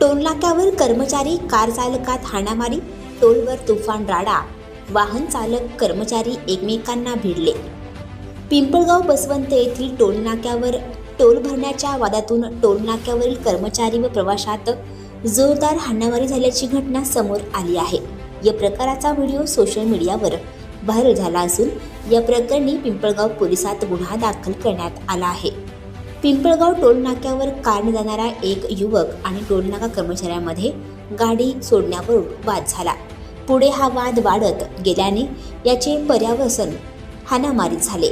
टोलनाक्यावर कर्मचारी कार चालकात हाणामारी टोलवर तुफान राडा वाहन चालक कर्मचारी एकमेकांना भिडले. पिंपळगाव बसवंत येथील टोलनाक्यावर टोल भरण्याच्या वादातून टोलनाक्यावरील कर्मचारी व प्रवाशात जोरदार हाणामारी झाल्याची घटना समोर आली आहे. या प्रकाराचा व्हिडिओ सोशल मीडियावर व्हायरल झाला असून या प्रकरणी पिंपळगाव पोलिसात गुन्हा दाखल करण्यात आला आहे. पिंपळगाव टोलनाक्यावर कारने जाणारा एक युवक आणि टोलनाका कर्मचाऱ्यांमध्ये गाडी सोडण्यावरून वाद झाला. पुढे हा वाद वाढत गेल्याने याचे पर्यावसन हानामारी झाले.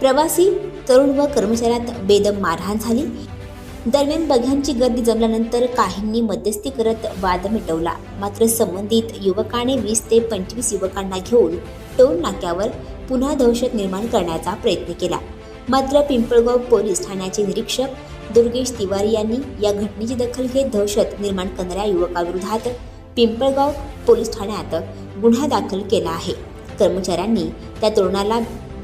प्रवासी तरुण व कर्मचाऱ्यात बेदम मारहाण झाली. दरम्यान बघ्यांची गर्दी जमल्यानंतर काहींनी मध्यस्थी करत वाद मिटवला. मात्र संबंधित युवकाने वीस ते पंचवीस युवकांना घेऊन टोल नाक्यावर पुन्हा दहशत निर्माण करण्याचा प्रयत्न केला. मात्र पिंपळगाव पोलीस ठाण्याचे निरीक्षक दुर्गेश तिवारी यांनी या घटनेची दखल घेत दहशत निर्माण करणाऱ्या युवकाविरोधात पिंपळगाव पोलीस ठाण्यात गुन्हा दाखल केला आहे. कर्मचाऱ्यांनी त्या तरुणाला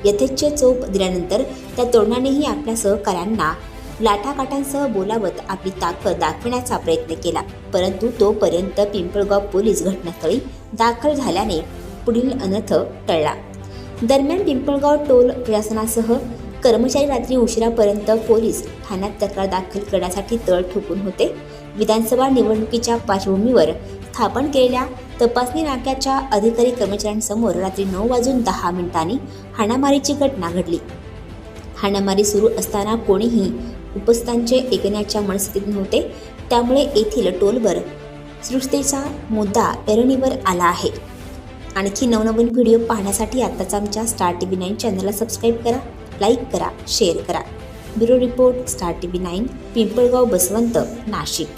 यथेच्छ चोप दिल्यानंतर त्या तरुणानेही आपल्या सहकाऱ्यांना लाटाकाटांसह बोलावत आपली ताकद दाखवण्याचा प्रयत्न केला परंतु तोपर्यंत पिंपळगाव पोलीस घटनास्थळी दाखल झाल्याने पुढील अनर्थ टळला. दरम्यान पिंपळगाव टोल प्रशासनासह कर्मचारी रात्री उशिरापर्यंत पोलीस ठाण्यात तक्रार दाखल करण्यासाठी तळ ठोकून होते. विधानसभा निवडणुकीच्या पार्श्वभूमीवर स्थापन केलेल्या तपासणी नाक्याच्या अधिकारी कर्मचाऱ्यांसमोर रात्री नऊ वाजून दहा मिनिटांनी हाणामारीची घटना घडली. हाणामारी सुरू असताना कोणीही उपस्थांचे ऐकण्याच्या मनस्थितीत नव्हते. त्यामुळे येथील टोलवर सृष्टीचा मुद्दा पेरणीवर आला आहे. आणखी नवनवीन व्हिडिओ पाहण्यासाठी आत्ताच आमच्या स्टार टी व्ही नाईन चॅनलला सबस्क्राईब करा. लाईक करा शेअर करा. Bureau report star T V nine Pimpalgaon Baswant Nashik.